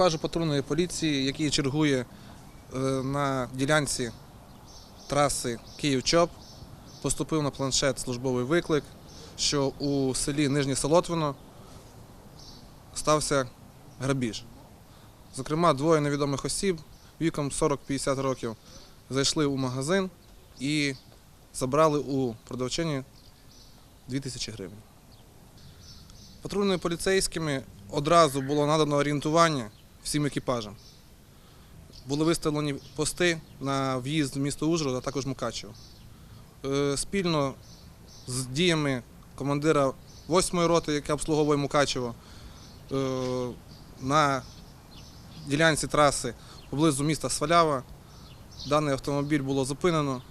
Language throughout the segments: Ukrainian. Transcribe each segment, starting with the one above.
екіпажу патрульної поліції, який чергує е, на ділянці траси Київ-Чоп, поступив на планшет службовий виклик, що у селі Нижнє Солотвино стався грабіж. Зокрема, двоє невідомих осіб віком 40-50 років зайшли у магазин і забрали у продавчині 2000 гривень. Патрульними поліцейськими одразу було надано орієнтування всім екіпажам. Були виставлені пости на в'їзд в місто Ужгород, а також Мукачево. Е, Спільно з діями командира 8-ї роти, яка обслуговує Мукачево, е, на ділянці траси поблизу міста Свалява даний автомобіль було зупинено,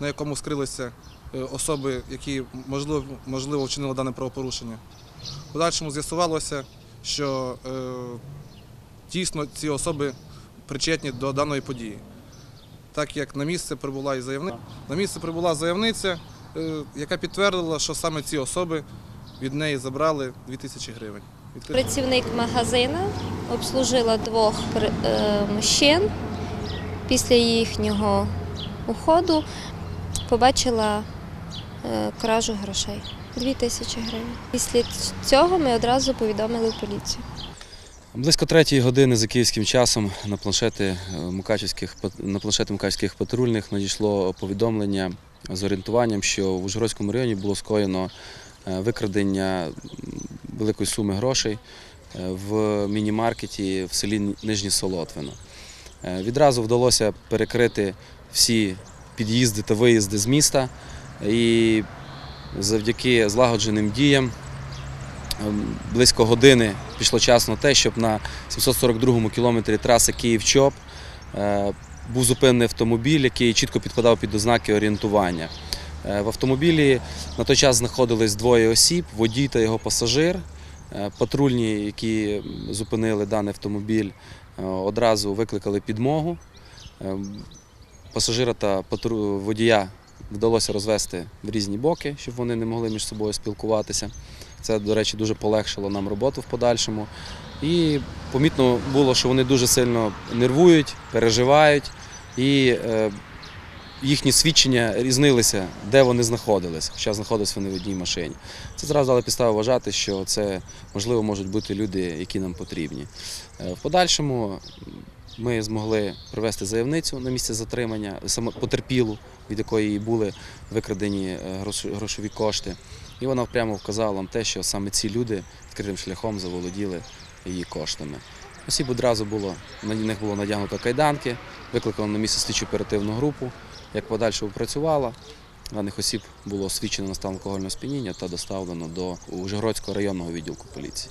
на якому скрилися е, особи, які можливо, можливо вчинили дане правопорушення. В подальшому з'ясувалося, що дійсно ці особи причетні до даної події. Так як на місце прибула і заявниця, на місце прибула заявниця, е, яка підтвердила, що саме ці особи від неї забрали 2000 гривень. Працівник магазину обслужила двох е, мужчин. Після їхнього уходу побачила е, кражу грошей. Дві тисячі гривень. Після цього ми одразу повідомили поліцію. Близько третьої години за київським часом на планшети е, мукачівських на планшети мукачівських патрульних надійшло повідомлення з орієнтуванням, що в Ужгородському районі було скоєно е, викрадення великої суми грошей е, в міні-маркеті в селі Нижнє Солотвино. Відразу вдалося перекрити всі під'їзди та виїзди з міста і завдяки злагодженим діям Близько години пішло час на те, щоб на 742-му кілометрі траси Київ-Чоп е, був зупинений автомобіль, який чітко підкладав під ознаки орієнтування. Е, В автомобілі на той час знаходились двоє осіб, водій та його пасажир. Е, Патрульні, які зупинили даний автомобіль, одразу викликали підмогу. Пасажира та водія вдалося розвести в різні боки, щоб вони не могли між собою спілкуватися. Це, до речі, дуже полегшило нам роботу в подальшому. І помітно було, що вони дуже сильно нервують, переживають, і е, їхні свідчення різнилися, де вони знаходились, хоча знаходились вони в одній машині. Це зразу дали підстави вважати, що це можливо можуть бути люди, які нам потрібні. Е, в подальшому ми змогли привезти заявницю на місце затримання, потерпілу, від якої були викрадені е, грошові кошти. І вона прямо вказала нам те, що саме ці люди відкритим шляхом заволоділи її коштами. Осіб одразу було, на них було надягнуто кайданки, викликано на місце слідчу оперативну групу, як подальше опрацювала. Даних осіб було освічено на стан алкогольного сп'яніння та доставлено до Ужгородського районного відділку поліції.